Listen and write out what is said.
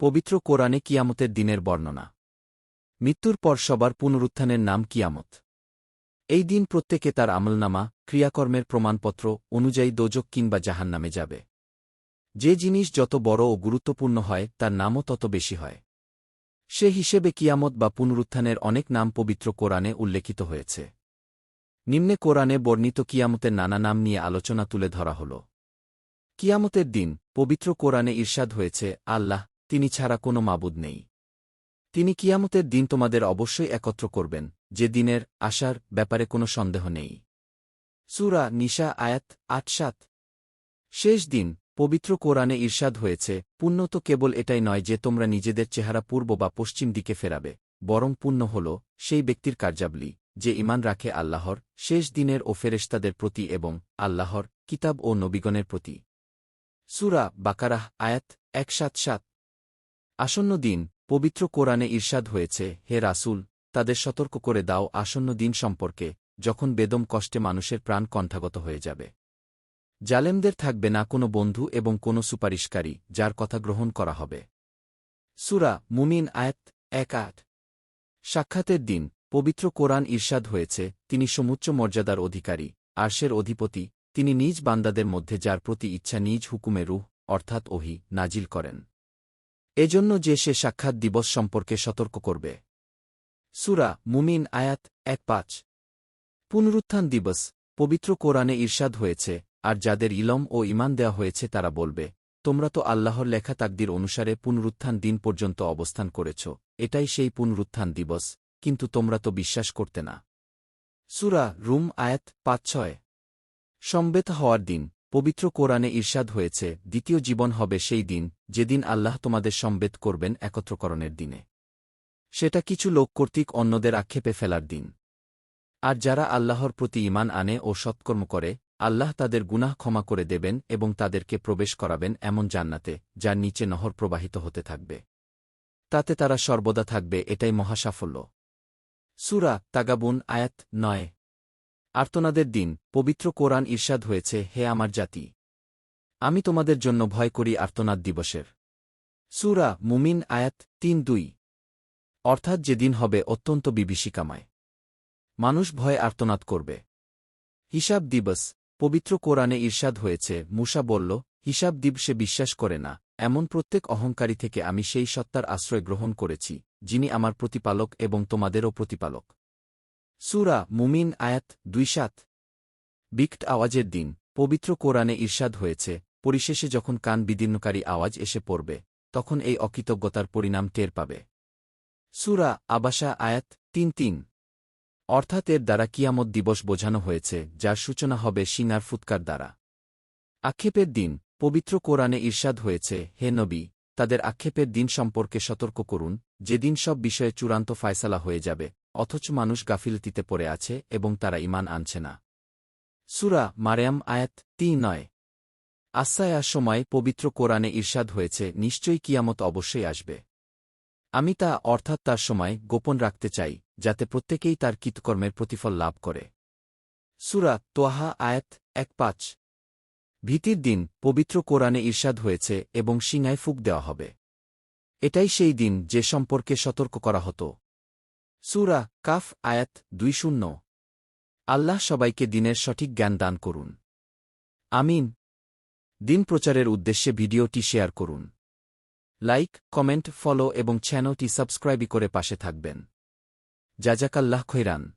পবিত্র কোরআনে কিয়ামতের দিনের বর্ণনা। মৃত্যুর পর সবার পুনরুত্থানের নাম কিয়ামত। এই দিন প্রত্যেকে তার আমলনামা, ক্রিয়াকর্মের প্রমাণপত্র অনুযায়ী দোজক কিংবা জাহান নামে যাবে। যে জিনিস যত বড় ও গুরুত্বপূর্ণ হয়, তার নামও তত বেশি হয়। সে হিসেবে কিয়ামত বা পুনরুত্থানের অনেক নাম পবিত্র কোরআনে উল্লেখিত হয়েছে। নিম্নে কোরআনে বর্ণিত কিয়ামতের নানা নাম নিয়ে আলোচনা তুলে ধরা হল। কিয়ামতের দিন পবিত্র কোরআনে ঈর্ষাদ হয়েছে, আল্লাহ তিনি ছাড়া কোনো মাবুদ নেই। তিনি কিয়ামতের দিন তোমাদের অবশ্যই একত্র করবেন, যে দিনের আশার ব্যাপারে কোনো সন্দেহ নেই। সুরা নিশা আয়াত আট সাত। শেষ দিন পবিত্র কোরআনে ঈর্ষাদ হয়েছে, পুণ্য তো কেবল এটাই নয় যে তোমরা নিজেদের চেহারা পূর্ব বা পশ্চিম দিকে ফেরাবে, বরং পুণ্য হল সেই ব্যক্তির কার্যাবলী, যে ইমান রাখে আল্লাহর, শেষ দিনের ও ফেরেশতাদের প্রতি এবং আল্লাহর কিতাব ও নবীগণের প্রতি। সুরা বাকারাহ আয়াত এক সাত সাত। আসন্ন দিন পবিত্র কোরআনে ঈর্ষাদ হয়েছে, হে রাসূল, তাদের সতর্ক করে দাও আসন্ন দিন সম্পর্কে, যখন বেদম কষ্টে মানুষের প্রাণ কণ্ঠাগত হয়ে যাবে। জালেমদের থাকবে না কোনো বন্ধু এবং কোনো সুপারিশকারী, যার কথা গ্রহণ করা হবে। সুরা মুমিন আয়াত এক আট। সাক্ষাতের দিন পবিত্র কোরআন ঈর্ষাদ হয়েছে, তিনি সমুচ্চ মর্যাদার অধিকারী, আর্শের অধিপতি, তিনি নিজ বান্দাদের মধ্যে যার প্রতি ইচ্ছা নিজ হুকুমে রুহ, অর্থাৎ ওহি, নাজিল করেন। এজন্য যে সে সাক্ষাৎ দিবস সম্পর্কে সতর্ক করবে। সুরা মুমিন আয়াত এক পাঁচ। পুনরুত্থান দিবস, পবিত্র কোরআনে ঈর্ষাদ হয়েছে, আর যাদের ইলম ও ইমান দেওয়া হয়েছে তারা বলবে, তোমরা তো আল্লাহর লেখা তাকদির অনুসারে পুনরুত্থান দিন পর্যন্ত অবস্থান করেছ, এটাই সেই পুনরুত্থান দিবস, কিন্তু তোমরা তো বিশ্বাস করতে না। সুরা রুম আয়াত পাঁচ ছয়। সম্বেত হওয়ার দিন পবিত্র কোরআনে ঈর্ষাদ হয়েছে, দ্বিতীয় জীবন হবে সেই দিন, যেদিন আল্লাহ তোমাদের সম্বেত করবেন একত্রকরণের দিনে। সেটা কিছু লোক কর্তৃক অন্যদের আক্ষেপে ফেলার দিন। আর যারা আল্লাহর প্রতি ইমান আনে ও সৎকর্ম করে, আল্লাহ তাদের গুনাহ ক্ষমা করে দেবেন এবং তাদেরকে প্রবেশ করাবেন এমন জান্নাতে, যার নিচে নহর প্রবাহিত হতে থাকবে। তাতে তারা সর্বদা থাকবে এটাই মহাসাফল্য। সুরা তাগাবুন, আয়াত নয়। আর্তনাদের দিন, পবিত্র কোরআন ঈর্ষাদ হয়েছে, হে আমার জাতি। আমি তোমাদের জন্য ভয় করি আর্তনাদ দিবসের। সুরা মুমিন আয়াত তিন দুই। অর্থাৎ যেদিন হবে অত্যন্ত বিভীষিকাময়। মানুষ ভয় আর্তনাদ করবে। হিসাব দিবস, পবিত্র কোরআনে ঈর্ষাদ হয়েছে, মুসা বলল, হিসাব দিবসে বিশ্বাস করে না, এমন প্রত্যেক অহংকারী থেকে আমি সেই সত্তার আশ্রয় গ্রহণ করেছি, যিনি আমার প্রতিপালক এবং তোমাদেরও প্রতিপালক। সুরা মুমিন আয়াত দুই সাত। বিক্ট আওয়াজের দিন, পবিত্র কোরআনে ঈর্ষাদ হয়েছে, পরিশেষে যখন কান বিদীর্ণকারী আওয়াজ এসে পড়বে, তখন এই অকৃতজ্ঞতার পরিণাম টের পাবে। সুরা আবাসা আয়াত তিন তিন। অর্থাৎ এর দ্বারা কিয়ামত দিবস বোঝানো হয়েছে, যার সূচনা হবে সিনার ফুৎকার দ্বারা। আক্ষেপের দিন, পবিত্র কোরআনে ঈর্ষাদ হয়েছে, হে নবী, তাদের আক্ষেপের দিন সম্পর্কে সতর্ক করুন, যেদিন সব বিষয়ে চূড়ান্ত ফায়সালা হয়ে যাবে অথচ মানুষ গাফিলতিতে পড়ে আছে এবং তারা ইমান আনছে না। সুরা মারিয়াম আয়াত তিন নয়। আসায়ার সময় পবিত্র কোরআনে ঈর্ষাদ হয়েছে, নিশ্চয়ই কিয়ামত অবশ্যই আসবে। আমি তা, অর্থাৎ তার সময়, গোপন রাখতে চাই, যাতে প্রত্যেকেই তার কৃতকর্মের প্রতিফল লাভ করে। সুরা তোয়াহা আয়াত এক পাঁচ। ভীতির দিন পবিত্র কোরআনে ঈর্ষাদ হয়েছে এবং সিংহায় ফুক দেওয়া হবে। এটাই সেই দিন যে সম্পর্কে সতর্ক করা হতো। সুরা কাফ আয়াত দুই শূন্য আল্লাহ সবাইকে দিনের সঠিক জ্ঞান দান করুন। আমিন। দিন প্রচারের উদ্দেশ্যে ভিডিওটি শেয়ার করুন। লাইক, কমেন্ট, ফলো এবং চ্যানেলটি সাবস্ক্রাইবই করে পাশে থাকবেন। জাজাকাল্লাহ খৈরান।